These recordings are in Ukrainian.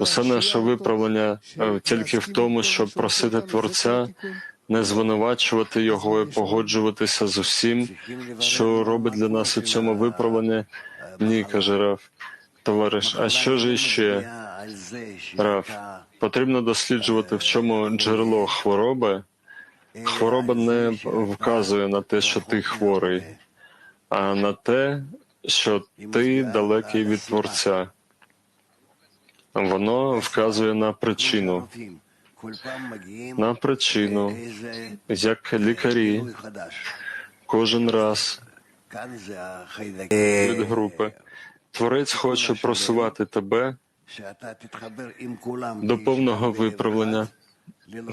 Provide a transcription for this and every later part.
Усе наше виправлення е, тільки в тому, щоб просити Творця, не звинувачувати його і погоджуватися з усім, що робить для нас у цьому виправленні. Ні, каже Раф. Товариш, а що ж іще? Раф, потрібно досліджувати, в чому джерело хвороби. Хвороба не вказує на те, що ти хворий, а на те, що ти далекий від Творця. Воно вказує на причину, на причину, як лікарі кожен раз від групи. Творець хоче просувати тебе до повного виправлення.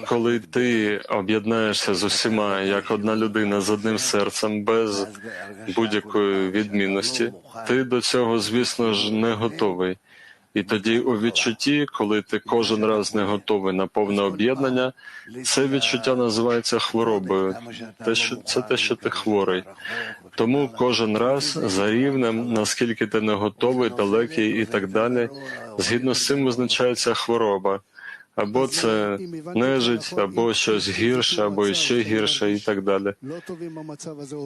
Коли ти об'єднаєшся з усіма як одна людина з одним серцем, без будь-якої відмінності, ти до цього, звісно ж, не готовий. І тоді у відчутті, коли ти кожен раз не готовий на повне об'єднання, це відчуття називається хворобою. Те, що це те, що ти хворий. Тому кожен раз за рівнем, наскільки ти не готовий, далекий і так далі, згідно з цим визначається хвороба. Або це нежить, або щось гірше, або ще гірше, і так далі.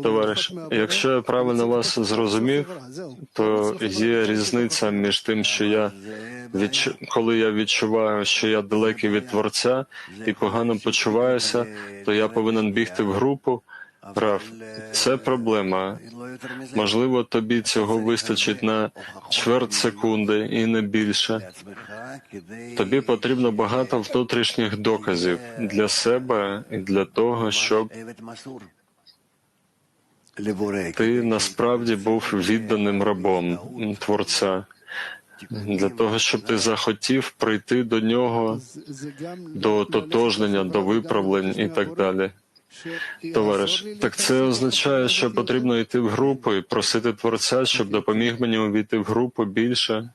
Товариш, якщо я правильно вас зрозумів, то є різниця між тим, що я відчу... коли я відчуваю, що я далекий від творця і погано почуваюся, то я повинен бігти в групу. Прав, це проблема. Можливо, тобі цього вистачить на чверть секунди і не більше. Тобі потрібно багато внутрішніх доказів для себе і для того, щоб ти насправді був відданим рабом Творця, для того, щоб ти захотів прийти до нього, до тотожнення, до виправлень і так далі. Товариш, так це означає, що потрібно йти в групу і просити Творця, щоб допоміг мені увійти в групу більше.